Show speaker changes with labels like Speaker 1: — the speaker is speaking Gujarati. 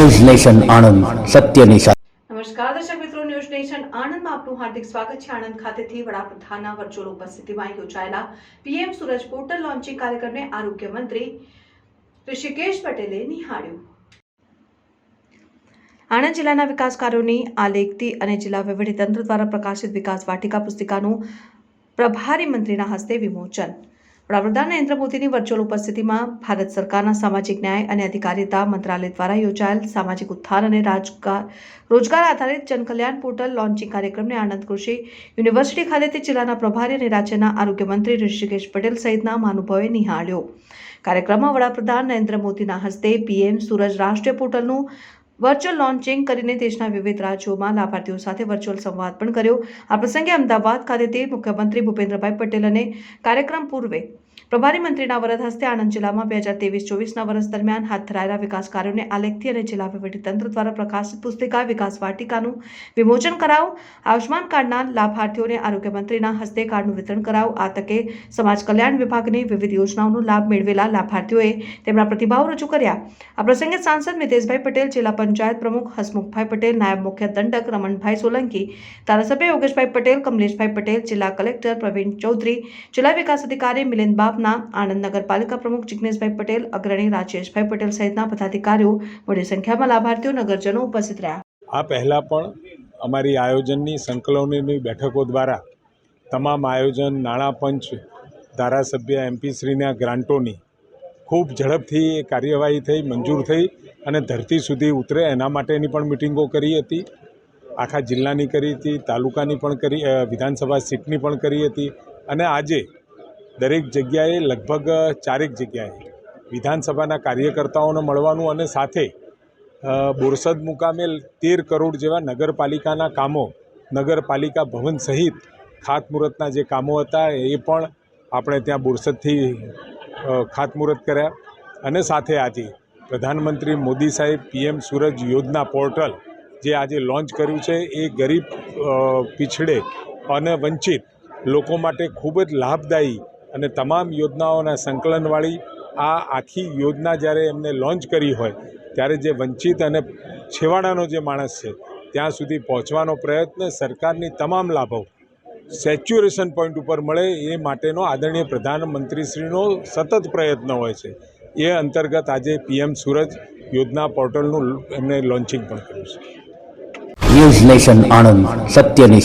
Speaker 1: ન્યૂઝ નેશન આણંદ સત્યની સાથે
Speaker 2: નમસ્કાર, દર્શક મિત્રો, ન્યૂઝ નેશન આણંદમાં આપનું હાર્દિક સ્વાગત છે. આણંદ ખાતેથી વડાપ્રધાનના વર્ચ્યુઅલ ઉપસ્થિતિમાં યોજાયેલા પીએમ સુરજ પોર્ટલ લોન્ચિંગ કાર્યક્રમને આરોગ્ય મંત્રી ઋષિકેશ પટેલે નિહાળ્યું. આણંદ જિલ્લાના વિકાસ કાર્યોની આલેખતી અને જિલ્લા વહીવટીતંત્ર દ્વારા પ્રકાશિત વિકાસ વાટિકા પુસ્તિકાનું પ્રભારી મંત્રીના હસ્તે વિમોચન. વડાપ્રધાન નરેન્દ્ર મોદીની વર્ચ્યુઅલ ઉપસ્થિતિમાં ભારત સરકારના સામાજિક ન્યાય અને અધિકારિતા મંત્રાલય દ્વારા યોજાયેલ સામાજિક ઉત્થાન અને રાજગાર રોજગાર આધારિત જનકલ્યાણ પોર્ટલ લોન્ચિંગ કાર્યક્રમને આણંદ કૃષિ યુનિવર્સિટી ખાતેથી જિલ્લાના પ્રભારી અને રાજ્યના આરોગ્ય મંત્રી ઋષિકેશ પટેલ સહિતના મહાનુભાવોએ નિહાળ્યો. કાર્યક્રમમાં વડાપ્રધાન નરેન્દ્ર મોદીના હસ્તે પીએમ સૂરજ રાષ્ટ્રીય પોર્ટલનું વર્ચ્યુઅલ લોન્ચિંગ કરીને દેશના વિવિધ રાજ્યોમાં લાભાર્થીઓ સાથે વર્ચ્યુઅલ સંવાદ પણ કર્યો. આ પ્રસંગે અમદાવાદ ખાતેથી મુખ્યમંત્રી ભૂપેન્દ્રભાઈ પટેલ અને કાર્યક્રમ પૂર્વે પ્રભારી મંત્રીના વરદ હસ્તે આણંદ જિલ્લામાં બે હજાર ત્રેવીસ ચોવીસના વર્ષ દરમિયાન હાથ ધરાયેલા વિકાસ કાર્યોને આલેખથી અને જિલ્લા વહીવટીતંત્ર દ્વારા પ્રકાશિત પુસ્તિકા, વિકાસ વાટિકાનું વિમોચન કરાવો આયુષ્માન કાર્ડના લાભાર્થીઓને આરોગ્ય મંત્રીના હસ્તે કાર્ડનું વિતરણ કરાવું આ તકે સમાજ કલ્યાણ વિભાગની વિવિધ યોજનાઓનો લાભ મેળવેલા લાભાર્થીઓએ તેમના પ્રતિભાવો રજૂ કર્યા. આ પ્રસંગે સાંસદ મિતેશભાઈ પટેલ, જિલ્લા પંચાયત પ્રમુખ હસમુખભાઈ પટેલ, નાયબ મુખ્ય દંડક રમણભાઈ સોલંકી, ધારાસભ્ય યોગેશભાઈ પટેલ, કમલેશભાઈ પટેલ, જિલ્લા કલેક્ટર પ્રવીણ ચૌધરી, જિલ્લા વિકાસ અધિકારી મિલિંદ બાપના, આણંદ નગરપાલિકા પ્રમુખ જિજ્ઞેશભાઈ પટેલ, અગ્રણી રાજેશભાઈ પટેલ સહિતના પદાધિકારીઓ મોટી સંખ્યામાં લાભાર્થીઓ નગરજનો ઉપસ્થિત રહ્યા.
Speaker 3: આ પહેલાં પણ અમારી આયોજનની સંકલનોની બેઠકો દ્વારા તમામ આયોજન નાણાં પંચ, ધારાસભ્ય એમપીશ્રીના ગ્રાન્ટોની ખૂબ ઝડપથી કાર્યવાહી થઈ, મંજૂર થઈ. અને ધરતી સુધી ઉતરે એના માટેની પણ મિટિંગો કરી હતી. આખા જિલ્લાની કરી હતી, તાલુકાની પણ કરી વિધાનસભા સીટની પણ કરી હતી. અને આજે દરેક જગ્યાએ લગભગ ચારેક જગ્યાએ વિધાનસભાના કાર્યકર્તાઓને મળવાનું અને સાથે બોરસદ મુકામે તેર કરોડ જેવા નગરપાલિકાના કામો, નગરપાલિકા ભવન સહિત ખાતમુહૂર્તના જે કામો હતા એ પણ આપણે ત્યાં બોરસદથી ખાતમુહૂર્ત કર્યા. અને સાથે આજે પ્રધાનમંત્રી મોદી સાહેબ પીએમ સૂરજ યોજના પોર્ટલ જે આજે લોન્ચ કર્યું છે, એ ગરીબ પીછડે અને વંચિત લોકો માટે ખૂબ જ લાભદાયી અને તમામ યોજનાઓના સંકલનવાળી આ આખી યોજના જ્યારે એમને લોન્ચ કરી હોય, ત્યારે જે વંચિત અને છેવાડાનો જે માણસ છે, ત્યાં સુધી પહોંચવાનો પ્રયત્ન સરકારની તમામ લાભો સેચ્યુરેશન પોઈન્ટ ઉપર મળે એ માટેનો આદરણીય પ્રધાનમંત્રીશ્રીનો સતત પ્રયત્ન હોય છે. એ અંતર્ગત આજે પીએમ સૂરજ યોજના પોર્ટલનું એમને લોન્ચિંગ પણ કર્યું છે.
Speaker 1: ન્યૂઝ નેશન આણંદ, સત્યની